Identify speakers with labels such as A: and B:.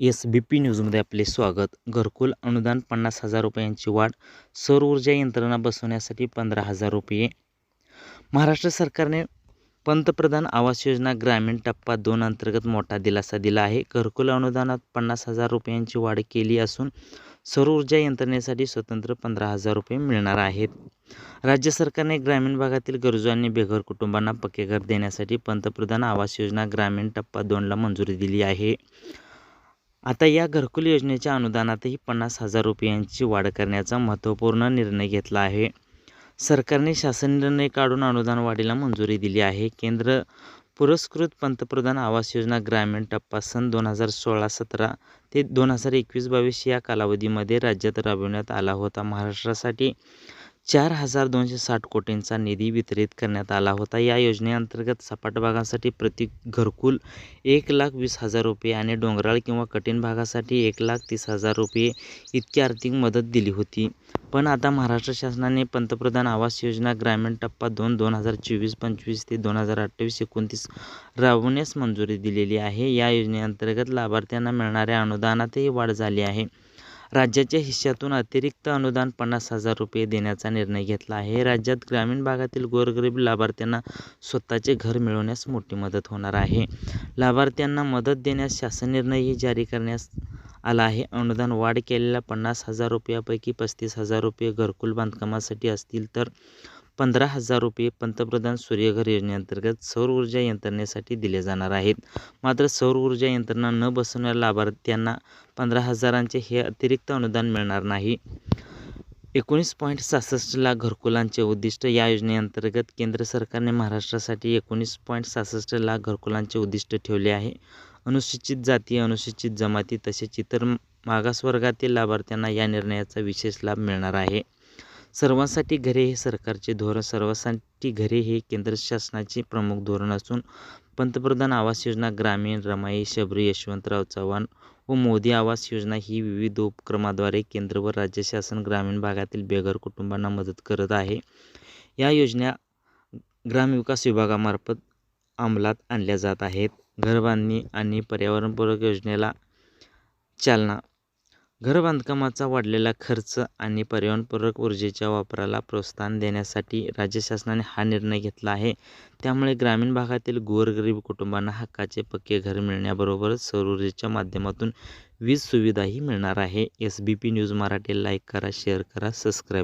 A: S B P न्यूजमध्ये आपले स्वागत. घरकुल अनुदान पन्नास हजार रुपयांची वाढ सौर ऊर्जा यंत्रणा बसवण्यासाठी पंधरा हजार रुपये. महाराष्ट्र सरकारने पंतप्रधान आवास योजना ग्रामीण टप्पा दोन अंतर्गत मोठा दिलासा दिला आहे. घरकुल अनुदानात पन्नास हजार रुपयांची वाढ केली असून सौर ऊर्जा यंत्रणेसाठी स्वतंत्र पंधरा हजार रुपये मिळणार आहेत. राज्य सरकारने ग्रामीण भागातील गरजू आणि बेघर कुटुंबांना पक्के घर देण्यासाठी पंतप्रधान आवास योजना ग्रामीण टप्पा दोनला मंजुरी दिली आहे. आता या घरकुल योजनेच्या अनुदानातही पन्नास हजार रुपयांची वाढ करण्याचा महत्त्वपूर्ण निर्णय घेतला आहे. सरकारने शासन निर्णय काढून अनुदान वाढीला मंजुरी दिली आहे. केंद्र पुरस्कृत पंतप्रधान आवास योजना ग्रामीण टप्पा सन दोन हजार सोळा सतरा ते दोन हजार एकवीस बावीस या कालावधीमध्ये राज्यात राबविण्यात आला होता. महाराष्ट्रासाठी चार हजार दोनशे साठ कोटींचा निधी वितरित करण्यात आला होता. या योजनेअंतर्गत सपाट भागासाठी प्रति घरकुल एक लाख वीस हजार रुपये आणि डोंगराळ किंवा कठीण भागासाठी एक लाख तीस हजार रुपये इतकी आर्थिक मदत दिली होती. पण आता महाराष्ट्र शासनाने पंतप्रधान आवास योजना ग्रामीण टप्पा दोन दोन हजार चोवीस पंचवीस ते दोन हजार अठ्ठावीस एकोणतीस राबवण्यास मंजुरी दिलेली आहे. या योजनेअंतर्गत लाभार्थ्यांना मिळणाऱ्या अनुदानातही वाढ झाली आहे. राज्याच्या हिश्श्यातून अतिरिक्त अनुदान पन्नास हजार रुपये देण्याचा निर्णय घेतला आहे. राज्यात ग्रामीण भागातील गोरगरीब लाभार्थ्यांना स्वतःचे घर मिळवण्यास मोठी मदत होणार आहे. लाभार्थ्यांना मदत देण्यास शासन निर्णयही जारी करण्यास आला आहे. अनुदान वाढ केलेल्या पन्नास हजार रुपयापैकी पस्तीस हजार रुपये घरकुल बांधकामासाठी असतील तर पंधरा हजार रुपये पंतप्रधान सूर्यघर योजनेअंतर्गत सौर ऊर्जा यंत्रणेसाठी दिले जाणार आहेत. मात्र सौर ऊर्जा यंत्रणा न बसवणाऱ्या लाभार्थ्यांना पंधरा हजारांचे हे अतिरिक्त अनुदान मिळणार नाही. एकोणीस पॉईंट सहासष्ट लाख घरकुलांचे उद्दिष्ट या योजनेअंतर्गत केंद्र सरकारने महाराष्ट्रासाठी एकोणीस पॉईंट सहासष्ट लाख घरकुलांचे उद्दिष्ट ठेवले आहे. अनुसूचित जाती अनुसूचित जमाती तसेच इतर मागासवर्गातील लाभार्थ्यांना या निर्णयाचा विशेष लाभ मिळणार आहे. सर्वांसाठी घरे हे सरकारचे धोरण सर्वांसाठी घरे हे केंद्र शासनाचे प्रमुख धोरण असून पंतप्रधान आवास योजना ग्रामीण रमाई शबरी यशवंतराव चव्हाण व मोदी आवास योजना ही विविध उपक्रमाद्वारे केंद्र व राज्य शासन ग्रामीण भागातील बेघर कुटुंबांना मदत करत आहे. या योजना ग्रामविकास विभागामार्फत अंमलात आणल्या जात आहेत. घरबांधणी आणि पर्यावरणपूरक योजनेला चालना घर बांधकामाचा वाढलेला खर्च आणि पर्यावरणपूरक ऊर्जेच्या वापराला प्रोत्साहन देण्यासाठी राज्य शासनाने हा निर्णय घेतला आहे. त्यामुळे ग्रामीण भागातील गोरगरीब कुटुंबांना हक्काचे पक्के घर मिळण्याबरोबरच सौर ऊर्जेच्या माध्यमातून वीज सुविधाही मिळणार आहे. S B P news Marathi like करा शेअर करा सबस्क्राईब